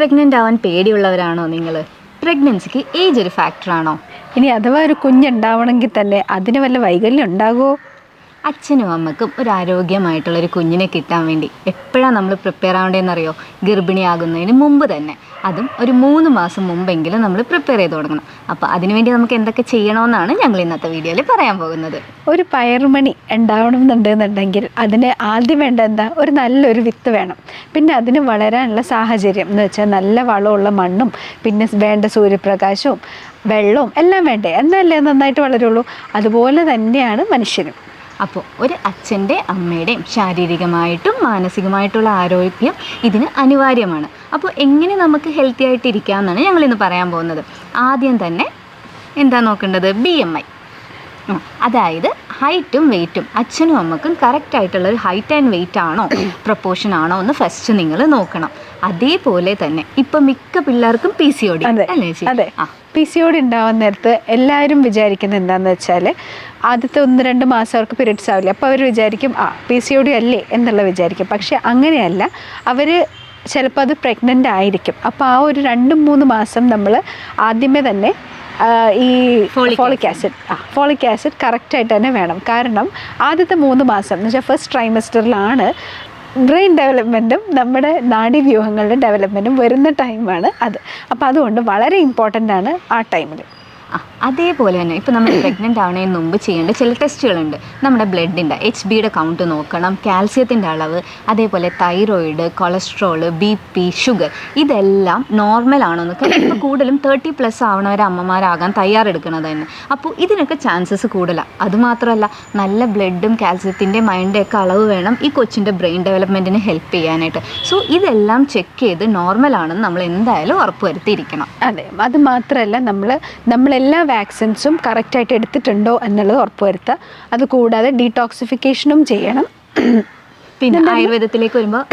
Pregnant ആവാൻ പേടിയുള്ളവരാണോ നിങ്ങൾ പ്രഗ്നൻസിക്ക് age ഒരു ഫാക്ടറാണോ ഇനി അഥവാ ഒരു കുഞ്ഞുണ്ടാവണമെങ്കിൽ തന്നെ അതിന് വല്ല വൈകല്യം ഉണ്ടാകുമോ? അച്ഛനും അമ്മക്കും ഒരു ആരോഗ്യമായിട്ടുള്ള ഒരു കുഞ്ഞിനെ കിട്ടാൻ വേണ്ടി എപ്പോഴാണ് നമ്മൾ പ്രിപ്പയർ ആവേണ്ടതെന്നറിയോ? ഗർഭിണിയാകുന്നതിന് മുമ്പ് തന്നെ. അതും ഒരു മൂന്ന് മാസം മുമ്പെങ്കിലും നമ്മൾ പ്രിപ്പയർ ചെയ്ത് തുടങ്ങണം. അപ്പോൾ അതിനുവേണ്ടി നമുക്ക് എന്തൊക്കെ ചെയ്യണമെന്നാണ് ഞങ്ങൾ ഇന്നത്തെ വീഡിയോയിൽ പറയാൻ പോകുന്നത്. ഒരു പയർമണി ഉണ്ടാവണമെന്നുണ്ടെന്നുണ്ടെങ്കിൽ അതിന് ആദ്യം വേണ്ട എന്താ? ഒരു നല്ലൊരു വിത്ത് വേണം. പിന്നെ അതിന് വളരാനുള്ള സാഹചര്യം എന്ന് വെച്ചാൽ നല്ല വളമുള്ള മണ്ണും പിന്നെ വേണ്ട സൂര്യപ്രകാശവും വെള്ളവും എല്ലാം വേണ്ടേ? എന്നല്ലേ നന്നായിട്ട് വളരുള്ളൂ. അതുപോലെ തന്നെയാണ് മനുഷ്യനും. അപ്പോൾ ഒരു അച്ഛന്റെ അമ്മയുടെയും ശാരീരികമായിട്ടും മാനസികമായിട്ടുള്ള ആരോഗ്യം ഇതിന് അനിവാര്യമാണ്. അപ്പോൾ എങ്ങനെ നമുക്ക് ഹെൽത്തി ആയിട്ട് ഇരിക്കാമെന്നാണ് ഞങ്ങളിന്ന് പറയാൻ പോകുന്നത്. ആദ്യം തന്നെ എന്താ നോക്കേണ്ടത്? ബി എം ഐ അതായത് ഹൈറ്റും വെയിറ്റും. അച്ഛനും അമ്മക്കും കറക്റ്റ് ആയിട്ടുള്ള ഒരു ഹൈറ്റ് ആൻഡ് വെയിറ്റ് ആണോ? പ്രപ്പോർഷൻ ആണോ എന്ന് ഫസ്റ്റ് നിങ്ങൾ നോക്കണം. അതേപോലെ തന്നെ ഇപ്പൊ മിക്ക പിള്ളേർക്കും പി സി ഓടി അല്ലേ? അതെ. പി സി ഓടി ഉണ്ടാവുന്ന നേരത്ത് എല്ലാവരും വിചാരിക്കുന്നത് എന്താണെന്ന് വെച്ചാൽ ആദ്യത്തെ ഒന്ന് രണ്ട് മാസം അവർക്ക് പീരീഡ്സ് ആവില്ല. അപ്പോൾ അവർ വിചാരിക്കും ആ പി സി ഓടി അല്ലേ എന്നുള്ള വിചാരിക്കും. പക്ഷെ അങ്ങനെയല്ല. അവർ ചിലപ്പോൾ അത് പ്രഗ്നന്റ് ആയിരിക്കും. അപ്പോൾ ആ ഒരു രണ്ട് മൂന്ന് മാസം നമ്മൾ ആദ്യമേ തന്നെ ഈ ഫോളിക് ആസിഡ് ആ ഫോളിക് ആസിഡ് കറക്റ്റായിട്ട് തന്നെ വേണം. കാരണം ആദ്യത്തെ മൂന്ന് മാസം എന്ന് വെച്ചാൽ ഫസ്റ്റ് ട്രൈമസ്റ്ററിലാണ് ബ്രെയിൻ ഡെവലപ്മെന്റും നമ്മുടെ നാഡീവ്യൂഹങ്ങളുടെ ഡെവലപ്മെന്റും വരുന്ന ടൈമാണ് അത്. അപ്പോൾ അതുകൊണ്ട് വളരെ ഇമ്പോർട്ടന്റ് ആണ് ആ ടൈമിൽ ആ അതേപോലെ തന്നെ ഇപ്പോൾ നമ്മൾ പ്രഗ്നന്റ് ആവുന്നതിന് മുമ്പ് ചെയ്യേണ്ട ചില ടെസ്റ്റുകളുണ്ട് നമ്മുടെ ബ്ലഡിന്റെ എച്ച് ബിയുടെ കൗണ്ട് നോക്കണം കാൽസ്യത്തിന്റെ അളവ് അതേപോലെ thyroid cholesterol B P sugar ഇതെല്ലാം നോർമൽ ആണോ എന്നൊക്കെ ഇപ്പോൾ കൂടുതലും തേർട്ടി പ്ലസ് ആവണവരെ അമ്മമാരാകാൻ തയ്യാറെടുക്കുന്നത് തന്നെ. അപ്പോൾ ഇതിനൊക്കെ ചാൻസസ് കൂടുതലാണ് അതുമാത്രമല്ല നല്ല ബ്ലഡും കാൽസ്യത്തിന്റെ മൈൻഡൊക്കെ അളവ് വേണം ഈ കൊച്ചിന്റെ ബ്രെയിൻ ഡെവലപ്മെന്റിന് ഹെൽപ്പ് ചെയ്യാനായിട്ട്. സോ ഇതെല്ലാം ചെക്ക് ചെയ്ത് നോർമൽ ആണെന്ന് നമ്മൾ എന്തായാലും ഉറപ്പുവരുത്തിയിരിക്കണം. അതെ അത് മാത്രമല്ല നമ്മൾ നമ്മളെല്ലാ വാക്സിൻസും കറക്റ്റായിട്ട് എടുത്തിട്ടുണ്ടോ എന്നുള്ളത് ഉറപ്പുവരുത്തുക. അത് കൂടാതെ ഡീടോക്സിഫിക്കേഷനും ചെയ്യണം. പിന്നെ ആയുർവേദത്തിലേക്ക് വരുമ്പോൾ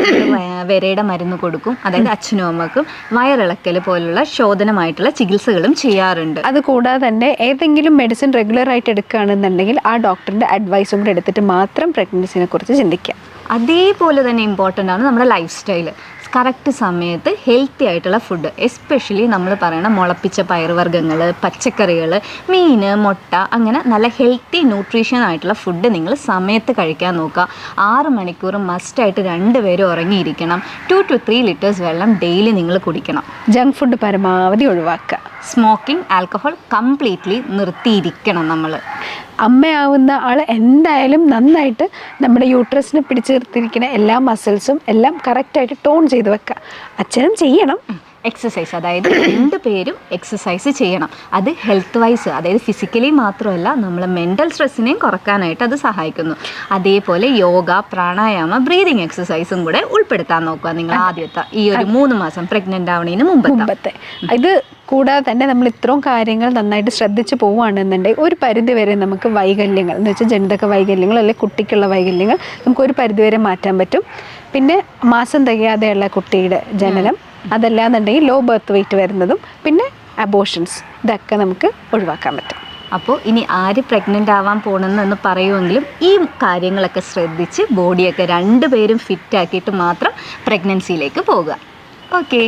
വിരയുടെ മരുന്ന് കൊടുക്കും. അതായത് അച്ഛനും അമ്മക്കും വയറിളക്കൽ പോലുള്ള ശോധനമായിട്ടുള്ള ചികിത്സകളും ചെയ്യാറുണ്ട്. അതുകൂടാതെ തന്നെ ഏതെങ്കിലും മെഡിസിൻ റെഗുലർ ആയിട്ട് എടുക്കുകയാണെന്നുണ്ടെങ്കിൽ ആ ഡോക്ടറിന്റെ അഡ്വൈസും കൂടെ എടുത്തിട്ട് മാത്രം പ്രഗ്നൻസിനെ കുറിച്ച് ചിന്തിക്കുക. അതേപോലെ തന്നെ ഇമ്പോർട്ടന്റ് ആണ് നമ്മുടെ ലൈഫ് സ്റ്റൈൽ കറക്റ്റ് സമയത്ത് ഹെൽത്തി ആയിട്ടുള്ള ഫുഡ് എസ്പെഷ്യലി നമ്മൾ പറയണ മുളപ്പിച്ച പയറുവർഗങ്ങൾ പച്ചക്കറികൾ മീൻ മുട്ട അങ്ങനെ നല്ല ഹെൽത്തി ന്യൂട്രീഷൻ ആയിട്ടുള്ള ഫുഡ് നിങ്ങൾ സമയത്ത് കഴിക്കാൻ നോക്കുക. ആറ് മണിക്കൂർ മസ്റ്റായിട്ട് രണ്ടുപേരും ഉറങ്ങിയിരിക്കണം. ടു ടു ത്രീ ലിറ്റേഴ്സ് വെള്ളം ഡെയിലി നിങ്ങൾ കുടിക്കണം. ജങ്ക് ഫുഡ് പരമാവധി ഒഴിവാക്കുക. സ്മോക്കിംഗ് ആൽക്കഹോൾ കംപ്ലീറ്റ്ലി നിർത്തിയിരിക്കണം നമ്മൾ അമ്മയാവുന്ന ആൾ എന്തായാലും നന്നായിട്ട് നമ്മുടെ യൂട്രസിനെ പിടിച്ചു നിർത്തിയിരിക്കുന്ന എല്ലാ മസിൽസും എല്ലാം കറക്റ്റായിട്ട് ടോൺ ചെയ്ത് വെക്കുക അച്ഛനും ചെയ്യണം. എക്സസൈസ് അതായത് രണ്ട് പേരും എക്സസൈസ് ചെയ്യണം. അത് ഹെൽത്ത് വൈസ് അതായത് ഫിസിക്കലി മാത്രമല്ല നമ്മൾ മെന്റൽ സ്ട്രെസ്സിനെയും കുറക്കാനായിട്ട് അത് സഹായിക്കുന്നു. അതേപോലെ യോഗ പ്രാണായാമ ബ്രീതിങ് എക്സസൈസും കൂടെ ഉൾപ്പെടുത്താൻ നോക്കുക. നിങ്ങൾ ആദ്യത്തെ ഈ ഒരു മൂന്ന് മാസം പ്രഗ്നന്റ് ആവണതിന് മുമ്പ് മുമ്പത്തെ. ഇത് കൂടാതെ തന്നെ നമ്മൾ ഇത്രയും കാര്യങ്ങൾ നന്നായിട്ട് ശ്രദ്ധിച്ച് പോവുകയാണെന്നുണ്ടെങ്കിൽ ഒരു പരിധിവരെ നമുക്ക് വൈകല്യങ്ങൾ എന്ന് വെച്ചാൽ ജനിതക വൈകല്യങ്ങൾ അല്ലെങ്കിൽ കുട്ടിക്കുള്ള വൈകല്യങ്ങൾ നമുക്ക് ഒരു പരിധി വരെ മാറ്റാൻ പറ്റും. പിന്നെ മാസം തികയാതെയുള്ള കുട്ടിയുടെ ജനനം. അതല്ലാന്നുണ്ടെങ്കിൽ ലോ ബർത്ത് വെയിറ്റ് വരുന്നതും പിന്നെ അബോഷൻസ് ഇതൊക്കെ നമുക്ക് ഒഴിവാക്കാൻ പറ്റും. അപ്പോൾ ഇനി ആര് പ്രഗ്നന്റ് ആവാൻ പോകണമെന്ന് പറയുമെങ്കിലും ഈ കാര്യങ്ങളൊക്കെ ശ്രദ്ധിച്ച് ബോഡിയൊക്കെ രണ്ടുപേരും ഫിറ്റാക്കിയിട്ട് മാത്രം പ്രഗ്നൻസിയിലേക്ക് പോകുക ഓക്കെ